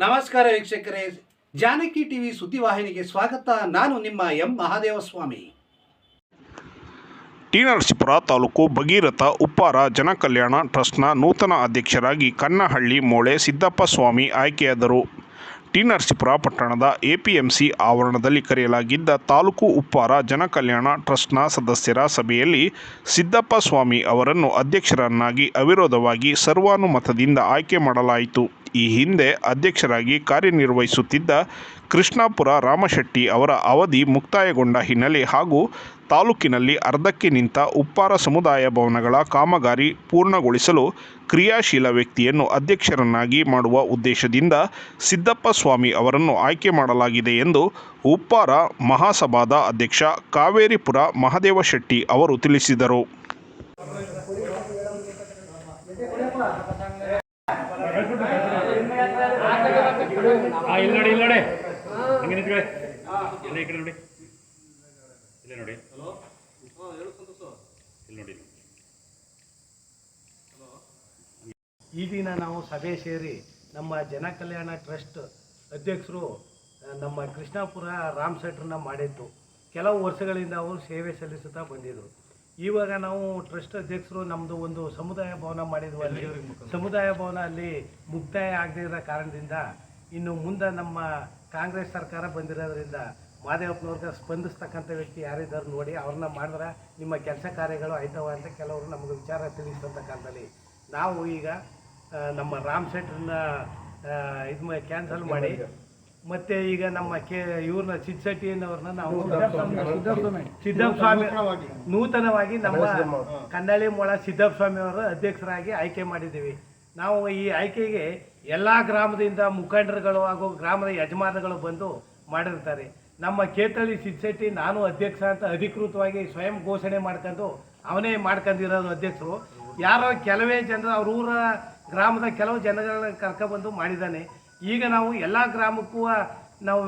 ನಮಸ್ಕಾರ ವೀಕ್ಷಕರೇ. ಜಾನಕಿ ಟಿವಿ ಸುದ್ದಿವಾಹಿನಿಗೆ ಸ್ವಾಗತ. ನಾನು ನಿಮ್ಮ ಎಂ ಮಹಾದೇವಸ್ವಾಮಿ. ಟಿ ನರಸೀಪುರ ತಾಲೂಕು ಭಗೀರಥ ಉಪ್ಪಾರ ಜನಕಲ್ಯಾಣ ಟ್ರಸ್ಟ್ನ ನೂತನ ಅಧ್ಯಕ್ಷರಾಗಿ ಕನ್ನಹಳ್ಳಿ ಮೋಳೆ ಸಿದ್ದಪ್ಪ ಸ್ವಾಮಿ ಆಯ್ಕೆಯಾದರು. ಟಿ ನರಸೀಪುರ ಪಟ್ಟಣದ ಎಪಿಎಂಸಿ ಆವರಣದಲ್ಲಿ ಕರೆಯಲಾಗಿದ್ದ ತಾಲೂಕು ಉಪ್ಪಾರ ಜನಕಲ್ಯಾಣ ಟ್ರಸ್ಟ್ನ ಸದಸ್ಯರ ಸಭೆಯಲ್ಲಿ ಸಿದ್ದಪ್ಪ ಸ್ವಾಮಿ ಅವರನ್ನು ಅಧ್ಯಕ್ಷರನ್ನಾಗಿ ಅವಿರೋಧವಾಗಿ ಸರ್ವಾನುಮತದಿಂದ ಆಯ್ಕೆ ಮಾಡಲಾಯಿತು. ಈ ಹಿಂದೆ ಅಧ್ಯಕ್ಷರಾಗಿ ಕಾರ್ಯನಿರ್ವಹಿಸುತ್ತಿದ್ದ ಕೃಷ್ಣಾಪುರ ರಾಮಶೆಟ್ಟಿ ಅವರ ಅವಧಿ ಮುಕ್ತಾಯಗೊಂಡ ಹಿನ್ನೆಲೆ ಹಾಗೂ ತಾಲೂಕಿನಲ್ಲಿ ಅರ್ಧಕ್ಕೆ ನಿಂತ ಉಪ್ಪಾರ ಸಮುದಾಯ ಭವನಗಳ ಕಾಮಗಾರಿ ಪೂರ್ಣಗೊಳಿಸಲು ಕ್ರಿಯಾಶೀಲ ವ್ಯಕ್ತಿಯನ್ನು ಅಧ್ಯಕ್ಷರನ್ನಾಗಿ ಮಾಡುವ ಉದ್ದೇಶದಿಂದ ಸಿದ್ದಪ್ಪ ಸ್ವಾಮಿ ಅವರನ್ನು ಆಯ್ಕೆ ಮಾಡಲಾಗಿದೆ ಎಂದು ಉಪ್ಪಾರ ಮಹಾಸಭಾದ ಅಧ್ಯಕ್ಷ ಕಾವೇರಿಪುರ ಮಹದೇವ ಶೆಟ್ಟಿ ಅವರು ತಿಳಿಸಿದರು. ಇಲ್ಲಿ ನೋಡಿ ಇಲ್ಲಿ ನೋಡಿ ಹಂಗೆ ನಿಂತ್ಕೊಳ್ಳಿ ನೋಡಿ. ಇಲ್ಲೇ ನೋಡಿ. ಇಲ್ಲಿ ನೋಡಿ. ಈ ದಿನ ನಾವು ಸಭೆ ಸೇರಿ ನಮ್ಮ ಜನ ಕಲ್ಯಾಣ ಟ್ರಸ್ಟ್ ಅಧ್ಯಕ್ಷರು ನಮ್ಮ ಕೃಷ್ಣಾಪುರ ರಾಮ್ ಶೆಟ್ರನ್ನ ಮಾಡಿದ್ದು. ಕೆಲವು ವರ್ಷಗಳಿಂದ ಅವರು ಸೇವೆ ಸಲ್ಲಿಸುತ್ತಾ ಬಂದಿದ್ದರು ಇವಾಗ ನಾವು ಟ್ರಸ್ಟ್ ಅಧ್ಯಕ್ಷರು ನಮ್ಮದು ಒಂದು ಸಮುದಾಯ ಭವನ ಮಾಡಿದ್ವು ಅಲ್ಲಿ. ಸಮುದಾಯ ಭವನ ಅಲ್ಲಿ ಮುಕ್ತಾಯ ಆಗದೇ ಇರೋ ಕಾರಣದಿಂದ ಇನ್ನು ಮುಂದೆ ನಮ್ಮ ಕಾಂಗ್ರೆಸ್ ಸರ್ಕಾರ ಬಂದಿರೋದ್ರಿಂದ ಮಾದೇವಪ್ಪನವ್ರಿಗೆ ಸ್ಪಂದಿಸ್ತಕ್ಕಂಥ ವ್ಯಕ್ತಿ ಯಾರಿದ್ದಾರೆ ನೋಡಿ ಅವ್ರನ್ನ ಮಾಡಿದ್ರೆ ನಿಮ್ಮ ಕೆಲಸ ಕಾರ್ಯಗಳು ಆಯ್ತವ ಅಂತ ಕೆಲವರು ನಮಗೆ ವಿಚಾರ ತಿಳಿಸ್ತಕ್ಕಂಥಲ್ಲಿ ಕಾಲದಲ್ಲಿ. ನಾವು ಈಗ ಆ, ನಮ್ಮ ರಾಮ್ ಶೆಟ್ರನ್ನ ಇದು ಕ್ಯಾನ್ಸಲ್ ಮಾಡಿ ಮತ್ತೆ ಈಗ ನಮ್ಮ ಕೆ ಇವ್ರನ್ನ ಸಿದ್ದಶೆಟ್ಟಿಯನ್ನವ್ರನ್ನ ನಾವು ಸಿದ್ದಪ್ಪ ಸ್ವಾಮಿ. ನೂತನವಾಗಿ. ನಮ್ಮ ಕನ್ನಳಿ ಮೊಳ ಸಿದ್ದಪ್ಪ ಸ್ವಾಮಿ ಅವರ ಅಧ್ಯಕ್ಷರಾಗಿ ಆಯ್ಕೆ ಮಾಡಿದ್ದೀವಿ. ನಾವು ಈ ಆಯ್ಕೆಗೆ ಎಲ್ಲ ಗ್ರಾಮದಿಂದ ಮುಖಂಡರುಗಳು ಹಾಗೂ ಗ್ರಾಮದ ಯಜಮಾನರುಗಳು ಬಂದು ಮಾಡಿರ್ತಾರೆ. ನಮ್ಮ ಕೇತಳಿ ಸಿದ್ದಶೆಟ್ಟಿ ನಾನು ಅಧ್ಯಕ್ಷ ಅಂತ ಅಧಿಕೃತವಾಗಿ ಸ್ವಯಂ ಘೋಷಣೆ ಮಾಡ್ಕೊಂಡು ಅವನೇ ಮಾಡ್ಕೊಂಡಿರೋದು ಅಧ್ಯಕ್ಷರು. ಯಾರೋ ಕೆಲವೇ ಜನರು ಅವ್ರ ಊರ ಗ್ರಾಮದ ಕೆಲವು ಜನಗಳನ್ನ ಕರ್ಕೊಬಂದು ಮಾಡಿದ್ದಾನೆ. ಈಗ ನಾವು ಎಲ್ಲ ಗ್ರಾಮಕ್ಕೂ ನಾವು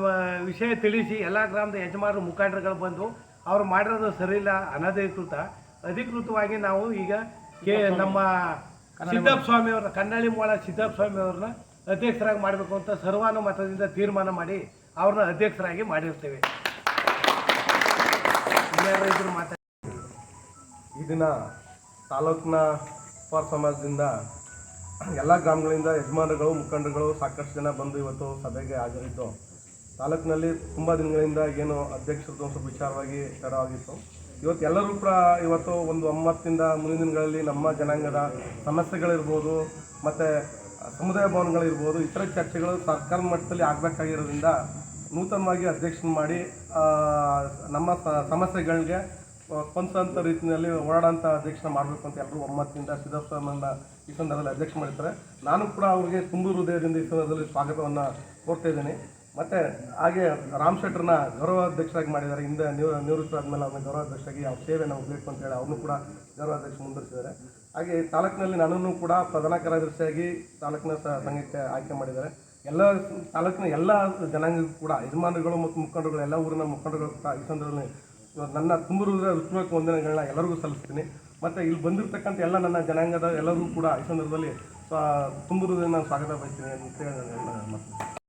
ವಿಷಯ ತಿಳಿಸಿ ಎಲ್ಲ ಗ್ರಾಮದ ಯಜಮಾನರು ಮುಖಂಡರುಗಳು ಬಂದು ಅವ್ರು ಮಾಡಿರೋದು ಸರಿಯಿಲ್ಲ ಅನಧಿಕೃತ. ಅಧಿಕೃತವಾಗಿ ನಾವು ಈಗ ಕೆ ನಮ್ಮ ಸಿದ್ದಪ್ಪ ಸ್ವಾಮಿ. ಅವ್ರನ್ನ ಕನ್ನಡಿ ಮೊಳ ಸಿದ್ದಪ್ಪ ಸ್ವಾಮಿ ಅವ್ರನ್ನ ಅಧ್ಯಕ್ಷರಾಗಿ ಮಾಡಬೇಕು ಅಂತ ಸರ್ವಾನುಮತದಿಂದ ತೀರ್ಮಾನ ಮಾಡಿ ಅವ್ರನ್ನ ಅಧ್ಯಕ್ಷರಾಗಿ ಮಾಡಿರ್ತೇವೆ. ಈ ದಿನ ತಾಲೂಕಿನ ಪರ ಸಮಾಜದಿಂದ ಎಲ್ಲ ಗ್ರಾಮಗಳಿಂದ ಯಜಮಾನರುಗಳು, ಮುಖಂಡರುಗಳು ಸಾಕಷ್ಟು ಜನ ಬಂದು ಇವತ್ತು ಸಭೆಗೆ ಹಾಜರಿದ್ದು, ತಾಲೂಕಿನಲ್ಲಿ ತುಂಬ ದಿನಗಳಿಂದ ಏನು ಅಧ್ಯಕ್ಷರದ್ದು ಸ್ವಲ್ಪ ವಿಚಾರವಾಗಿ ತಡವಾಗಿತ್ತು ಇವತ್ತು ಎಲ್ಲರೂ ಕೂಡ ಇವತ್ತು ಒಂದು ಒಮ್ಮತ್ತಿಂದ ಮುಂದಿನ ದಿನಗಳಲ್ಲಿ ನಮ್ಮ ಜನಾಂಗದ ಸಮಸ್ಯೆಗಳಿರ್ಬೋದು, ಮತ್ತು ಸಮುದಾಯ ಭವನಗಳಿರ್ಬೋದು, ಇತರ ಚರ್ಚೆಗಳು ಸರ್ಕಾರ ಮಟ್ಟದಲ್ಲಿ ಆಗಬೇಕಾಗಿರೋದ್ರಿಂದ ನೂತನವಾಗಿ ಅಧ್ಯಕ್ಷನ ಮಾಡಿ ನಮ್ಮ ಸಮಸ್ಯೆಗಳಿಗೆ ಸ್ಪಂದಿಸೋಂಥ ರೀತಿಯಲ್ಲಿ ಓಡಾಡೋಂಥ ಅಧ್ಯಕ್ಷನ ಮಾಡಬೇಕು ಅಂತ ಎಲ್ಲರೂ ಒಮ್ಮತ್ತಿನಿಂದ ಸಿದ್ದಪ್ಪನನ್ನು ಈ ಸಂದರ್ಭದಲ್ಲಿ ಅಧ್ಯಕ್ಷ ಮಾಡಿದ್ದಾರೆ ನಾನು ಕೂಡ ಅವರಿಗೆ ತುಂಬ ಹೃದಯದಿಂದ ಈ ಸಂದರ್ಭದಲ್ಲಿ ಸ್ವಾಗತವನ್ನು ಕೋರ್ತಾ ಮತ್ತು ಹಾಗೆ ರಾಮ್ ಶೆಟ್ಟರ್ನ ಗೌರವಾಧ್ಯಕ್ಷರಾಗಿ ಮಾಡಿದ್ದಾರೆ. ಹಿಂದೆ ನಿವೃತ್ತ ಆದಮೇಲೆ ಅವ್ರನ್ನ ಗೌರವಾಧ್ಯಕ್ಷರಾಗಿ ಅವ್ರ ಸೇವೆ ನಾವು ಬೇಕು ಅಂತ ಹೇಳಿ ಕೂಡ ಗೌರವಾಧ್ಯಕ್ಷ ಮುಂದುವರಿಸಿದ್ದಾರೆ. ಹಾಗೆ ತಾಲೂಕಿನಲ್ಲಿ ನನ್ನನ್ನು ಕೂಡ ಪ್ರಧಾನ ಕಾರ್ಯದರ್ಶಿಯಾಗಿ ತಾಲೂಕಿನ ಸಂಘಕ್ಕೆ ಆಯ್ಕೆ ಮಾಡಿದ್ದಾರೆ. ಎಲ್ಲ ತಾಲೂಕಿನ ಎಲ್ಲ ಜನಾಂಗಕ್ಕೂ ಕೂಡ, ಯಜಮಾನರುಗಳು ಮತ್ತು ಮುಖಂಡರುಗಳು, ಎಲ್ಲ ಊರಿನ ಮುಖಂಡರುಗಳು ಈ ಸಂದರ್ಭದಲ್ಲಿ ನನ್ನ ತುಂಬಿರುವುದರ ಹೃತ್ಪೂರ್ವಕ ವಂದನೆಗಳನ್ನ ಎಲ್ಲರಿಗೂ ಸಲ್ಲಿಸ್ತೀನಿ. ಮತ್ತು ಇಲ್ಲಿ ಬಂದಿರತಕ್ಕಂಥ ಎಲ್ಲ ನನ್ನ ಜನಾಂಗದ ಎಲ್ಲರಿಗೂ ಕೂಡ ಈ ಸಂದರ್ಭದಲ್ಲಿ ತುಂಬಿರುವುದನ್ನು ನಾನು ಸ್ವಾಗತ ಬಯಸ್ತೀನಿ ಅಂತ ಹೇಳಿ ನಾನು ಎಲ್ಲ